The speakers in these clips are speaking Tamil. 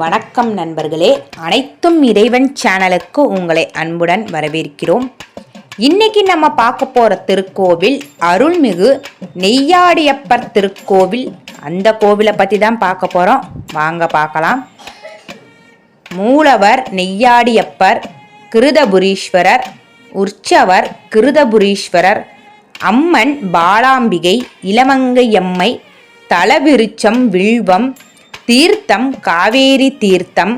வணக்கம் நண்பர்களே. அனைத்தும் இறைவன் சேனலுக்கு உங்களை அன்புடன் வரவேற்கிறோம். இன்னைக்கு நம்ம பார்க்க போகிற திருக்கோவில் அருள்மிகு நெய்யாடியப்பர் திருக்கோவில். அந்த கோவிலை பற்றி தான் பார்க்க போகிறோம் வாங்க பார்க்கலாம். மூலவர் நெய்யாடியப்பர் கிருதபுரீஸ்வரர் உற்சவர் கிருதபுரீஸ்வரர் அம்மன் பாலாம்பிகை இளமங்கையம்மை தலவிருச்சம் வில்வம் தீர்த்தம் காவேரி தீர்த்தம்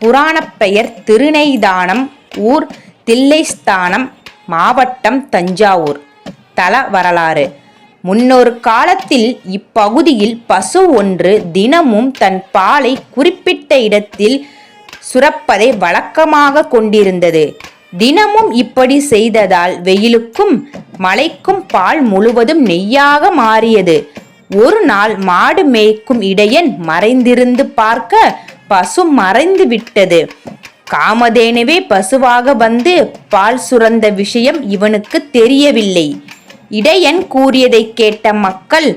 புராணப்பெயர் திருநெய்தானம் ஊர் தில்லைஸ்தானம் மாவட்டம் தஞ்சாவூர். தல வரலாறு. முன்னொரு காலத்தில் இப்பகுதியில் பசு ஒன்று தினமும் தன் பாலை குறிப்பிட்ட இடத்தில் சுரப்பதை வழக்கமாக கொண்டிருந்தது. தினமும் இப்படி செய்ததால் வெயிலுக்கும் மழைக்கும் பால் முழுவதும் நெய்யாக மாறியது. ஒரு நாள் மாடு மேய்க்கும் இடையன் மறைந்திருந்து பார்க்க பசு மறைந்து விட்டது. காமதேனுவே பசுவாக வந்து பால் சுரந்த விஷயம் இவனுக்கு தெரியவில்லை. இடையன் கூறியதை கேட்ட மக்கள்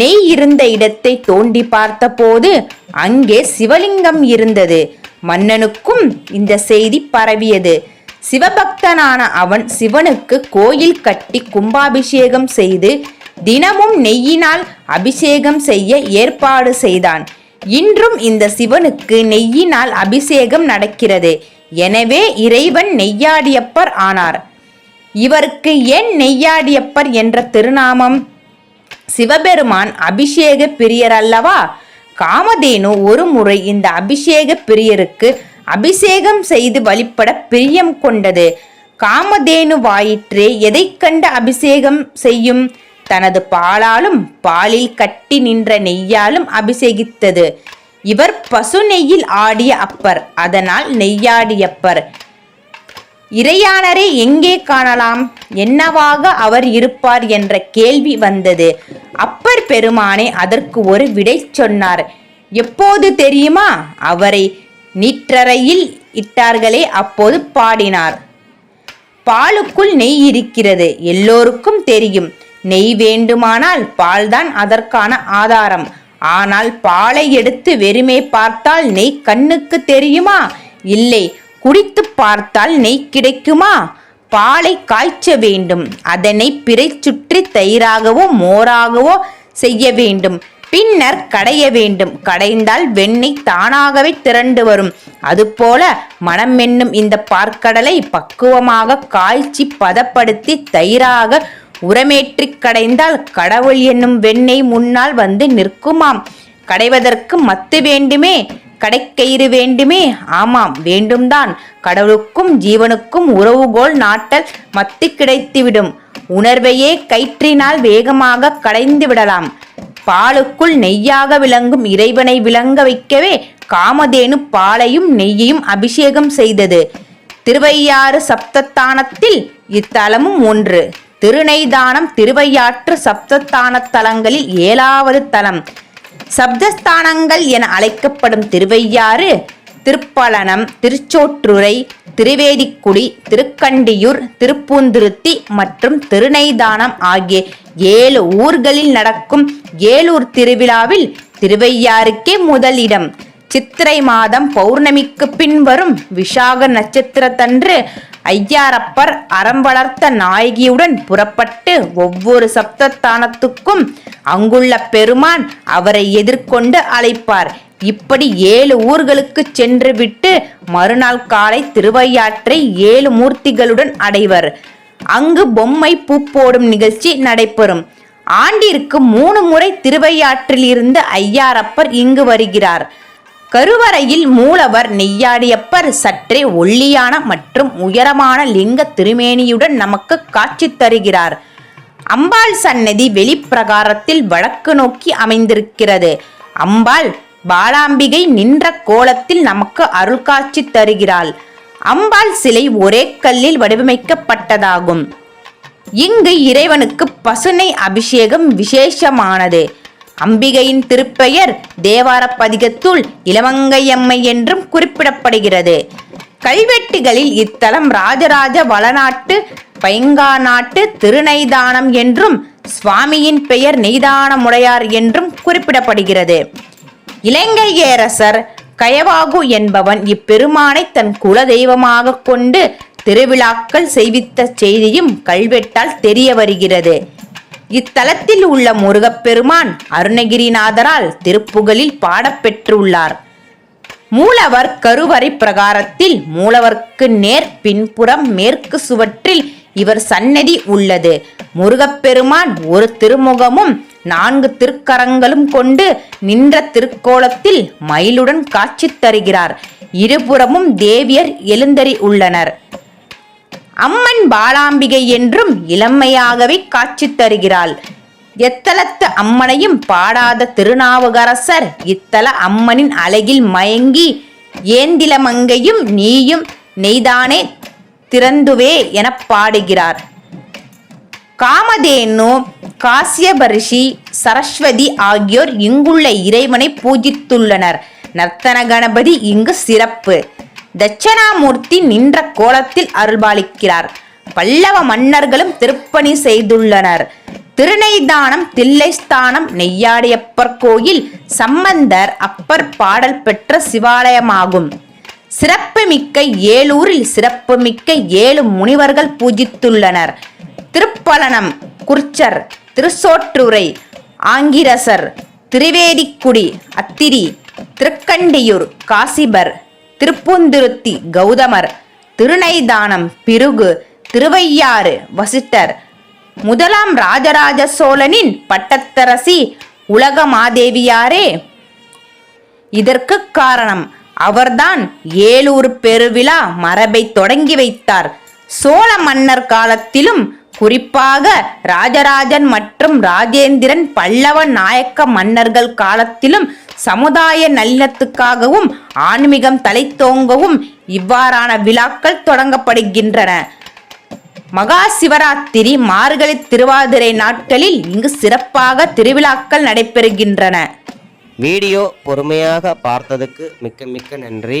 நெய் இருந்த இடத்தை தோண்டி பார்த்தபோது அங்கே சிவலிங்கம் இருந்தது. மன்னனுக்கும் இந்த செய்தி பரவியது. சிவபக்தனான அவன் சிவனுக்கு கோயில் கட்டி கும்பாபிஷேகம் செய்து தினமும் நெய்யினால் அபிஷேகம் செய்ய ஏற்பாடு செய்தான். இன்றும் இந்த சிவனுக்கு நெய்யினால் அபிஷேகம் நடக்கிறது. எனவே இறைவன் நெய்யாடியப்பர் ஆனார். இவருக்கு ஏன் நெய்யாடியப்பர் என்ற திருநாமம்? சிவபெருமான் அபிஷேக பிரியர் அல்லவா? காமதேனு ஒரு முறை இந்த அபிஷேக பிரியருக்கு அபிஷேகம் செய்து வழிபட பிரியம் கொண்டது. காமதேனு வாயிற்றே எதை கண்டு அபிஷேகம் செய்யும்? தனது பாலாலும் பாலில் கட்டி நின்ற நெய்யாலும் அபிஷேகித்தது. இவர் பசு நெய்யில் ஆடிய அப்பர் அதனால் நெய்யாடியப்பர். இறையானரை எங்கே காணலாம்? என்னவாக அவர் இருப்பார் என்ற கேள்வி வந்தது. அப்பர் பெருமானே அதற்கு ஒரு விடை சொன்னார். எப்போது தெரியுமா? அவரை நீற்றறையில் இட்டார்களே அப்போது பாடினார். பாலுக்குள் நெய் இருக்கிறது எல்லோருக்கும் தெரியும். நெய் வேண்டுமானால் பால்தான் அதற்கான ஆதாரம். ஆனால் பாலை எடுத்து வெறுமே பார்த்தால் நெய் கண்ணுக்கு தெரியுமா? இல்லை குடித்து பார்த்தால் நெய் கிடைக்குமா? பாலை காய்ச்ச வேண்டும். அதனை பிறை சுற்றி தயிராகவோ மோராகவோ செய்ய வேண்டும். பின்னர் கடைய வேண்டும். கடைந்தால் வெண்ணெய் தானாகவே திரண்டு வரும். அதுபோல மனம் என்னும் இந்த பார்க்கடலை பக்குவமாக காய்ச்சி பதப்படுத்தி தயிராக உரமேற்றி கடைந்தால் கடவுள் என்னும் வெண்ணெய் முன்னால் வந்து நிற்குமாம். கடைவதற்கு மத்து வேண்டுமே கடைக்கயிறு வேண்டுமே. ஆமாம் வேண்டும்தான். கடவுளுக்கும் ஜீவனுக்கும் உறவுகோல் நாட்டல் மத்து கிடைத்துவிடும். உணர்வையே கயிற்றினால் வேகமாக கடைந்து விடலாம். பாலுக்குள் நெய்யாக விளங்கும் இறைவனை விளங்க வைக்கவே காமதேனு பாலையும் நெய்யையும் அபிஷேகம் செய்தது. திருவையாறு சப்தத்தானத்தில் இத்தலமும் ஒன்று. திருநைதானம் திருவையாற்று சப்தஸ்தான தலங்களில் ஏழாவது தலம். சப்தஸ்தானங்கள் என அழைக்கப்படும் திருவையாறு திருப்பலனம் திருச்சோற்றுரை திருவேதிக்குடி திருக்கண்டியூர் திருப்பூந்திருத்தி மற்றும் திருநைதானம் ஆகிய ஏழு ஊர்களில் நடக்கும் ஏழூர் திருவிழாவில் திருவையாறுக்கே முதலிடம். சித்திரை மாதம் பௌர்ணமிக்கு பின் வரும் விஷாக நட்சத்திரத்தன்று ஐயாரப்பர் அறம் வளர்த்த நாயகியுடன் புறப்பட்டு ஒவ்வொரு சப்தத்தானத்துக்கும் அங்குள்ள பெருமான் அவரை எதிர்கொண்டு அழைப்பார். இப்படி ஏழு ஊர்களுக்கு சென்று விட்டு மறுநாள் காலை திருவையாற்றை ஏழு மூர்த்திகளுடன் அடைவர். அங்கு பொம்மை பூ போடும் நிகழ்ச்சி நடைபெறும். ஆண்டிற்கு மூணு முறை திருவையாற்றில் இருந்து ஐயாரப்பர் இங்கு வருகிறார். கருவறையில் மூலவர் நெய்யாடியப்பர் சற்றே ஒல்லியான மற்றும் உயரமான லிங்க திருமேனியுடன் நமக்கு காட்சி தருகிறார். அம்பாள் சன்னதி வெளிப்பிரகாரத்தில் வடக்கு நோக்கி அமைந்திருக்கிறது. அம்பாள் பாலாம்பிகை நின்ற கோலத்தில் நமக்கு அருள் காட்சி தருகிறாள். அம்பாள் சிலை ஒரே கல்லில் வடிவமைக்கப்பட்டதாகும். இங்கு இறைவனுக்கு பசுனை அபிஷேகம் விசேஷமானது. அம்பிகையின் திருப்பெயர் தேவார பதிகத்துள் இளமங்கையம்மை என்றும் குறிப்பிடப்படுகிறது. கல்வெட்டுகளில் இத்தலம் ராஜராஜ வளநாட்டு பைங்கா நாட்டு திருநைதானம் என்றும் சுவாமியின் பெயர் நெய்தானமுடையார் என்றும் குறிப்பிடப்படுகிறது. இலங்கை ஏரசர் கயவாகு என்பவன் இப்பெருமானை தன் குல தெய்வமாக கொண்டு திருவிழாக்கள் செய்வித்த செய்தியும் கல்வெட்டால் தெரிய வருகிறது. இத்தலத்தில் உள்ள முருகப்பெருமான் அருணகிரிநாதரால் திருப்புகழில் பாடப்பெற்றுள்ளார். மூலவர் கருவறை பிரகாரத்தில் மூலவர்க்கு நேர் பின்புறம் மேற்கு சுவற்றில் இவர் சன்னதி உள்ளது. முருகப்பெருமான் ஒரு திருமுகமும் நான்கு திருக்கரங்களும் கொண்டு நின்ற திருக்கோலத்தில் மயிலுடன் காட்சி தருகிறார். இருபுறமும் தேவியர் எழுந்தறி உள்ளனர். அம்மன் பாலாம்பிகை என்றும் இளமையாகவே காட்சி தருகிறாள். எத்தலத்து அம்மனையும் பாடாத திருநாவுக்கரசர் இத்தல அம்மனின் அழகில் மயங்கி ஏந்திலமங்கையும் நீயும் நெய்தானே திறந்துவே என பாடுகிறார். காமதேனு காசியபரிஷி சரஸ்வதி ஆகியோர் இங்குள்ள இறைவனை பூஜித்துள்ளனர். நர்த்தன கணபதி இங்கு சிறப்பு. தட்சணாமூர்த்தி நின்ற கோலத்தில் அருள்பாலிக்கிறார். பல்லவ மன்னர்களும் திருப்பணி செய்துள்ளனர். திருநெய்தானம் தில்லைஸ்தானம் நெய்யாடியப்பர் கோயில் சம்பந்தர் அப்பர் பாடல் பெற்ற சிவாலயமாகும். சிறப்புமிக்க ஏலூரில் சிறப்புமிக்க ஏழு முனிவர்கள் பூஜித்துள்ளனர். திருப்பலனம் குர்ச்சர் திருசோற்றுரை ஆங்கிரசர் திரிவேதிக்குடி அத்திரி திருக்கண்டியூர் காசிபர் திருப்பூந்துருத்தி கௌதமர் திருநைதானம் பிருகு திருவையாறு வசிட்டர் முதலாம் ராஜராஜ சோழனின் பட்டத்தரசி உலகமாதேவியாரே. இதற்கு காரணம் அவர்தான் ஏலூர் பெருவிழா மரபை தொடங்கி வைத்தார். சோழ மன்னர் காலத்திலும் குறிப்பாக ராஜராஜன் மற்றும் ராஜேந்திரன் பல்லவ நாயக்க மன்னர்கள் காலத்திலும் சமுதாய நல்லத்துக்காகவும் ஆன்மீகம் தலைத்தோங்கவும் இவ்வாறான விழாக்கள் தொடங்கப்படுகின்றன. மகா சிவராத்திரி மார்கழி திருவாதிரை நாட்களில் இங்கு சிறப்பாக திருவிழாக்கள் நடைபெறுகின்றன. வீடியோ பொறுமையாக பார்த்ததுக்கு மிக்க மிக்க நன்றி.